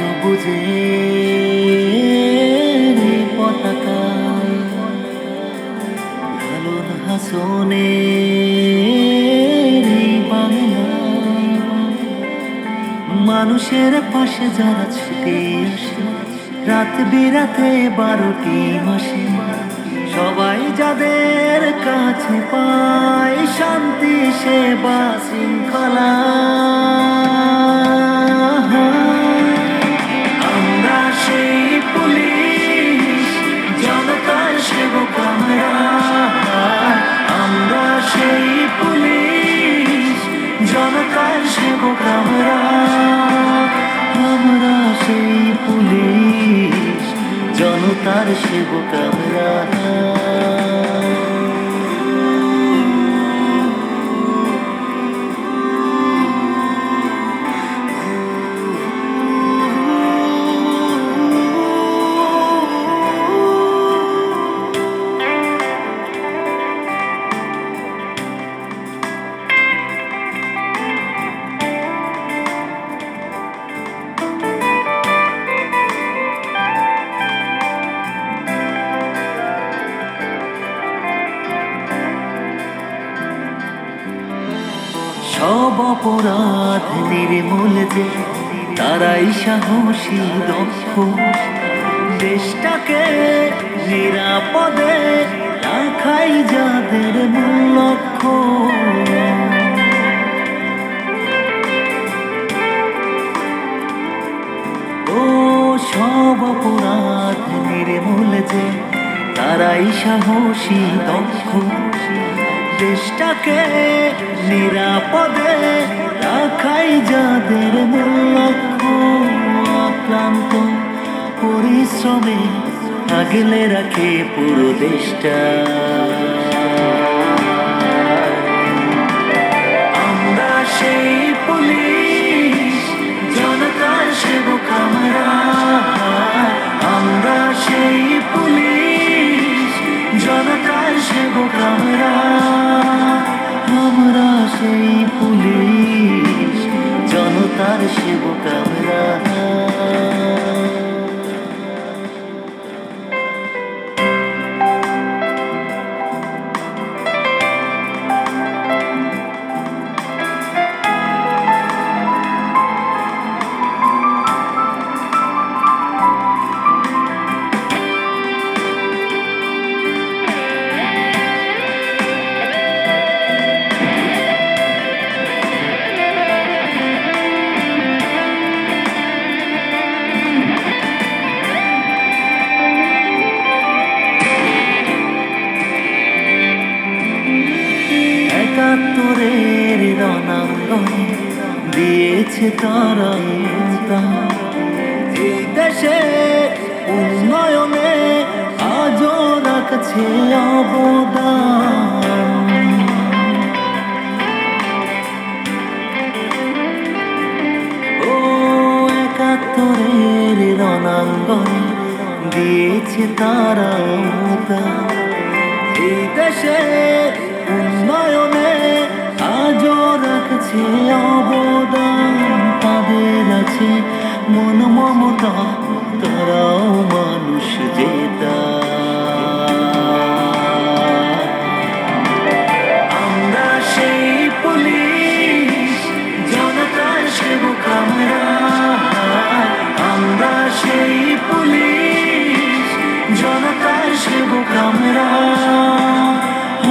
সবুজে পতাকা হাসনে মানুষের পাশে যারা ছুটে রাত বিরাতে বারোটি মাসে, সবাই যাদের কাছে পায় শান্তি, সেবা, শৃঙ্খলা। জনতার সেবক আমরা আমরা সেই পুলিশ জনতার সেবক আমরা। সব অপরাধ নির্মূল যে, তারাই সাহসী, দক্ষ। দেশটাকে নিরাপদে রাখাই যাদের মূল লক্ষ্য। ও সব অপরাধ নির্মূল যে, তারাই সাহসী, দক্ষ। দেশটাকে নিরাপদে রাখাই যাদের মূল লক্ষ্য আক্রান্ত পরিশ্রমে আগলে রাখে পুরো দেশটা। আমরা সেই একাত্তরের রণাঙ্গনে দিয়েছে তারা। এই দেশে উন্নয়নে আজও রাখছে অবদান ও একাত্তরের রণাঙ্গনে দিয়েছে তারা। এই দেশে উন্নয়নে রাখছে অবদান তাদের আছে। মন মমতা, তারাও মানুষ জেতা। আমরা সেই পুলিশ আমরা। সেই পুলিশ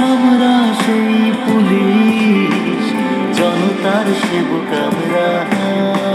আমরা সেই পুলিশ। Tarishibu Kamura. Ah.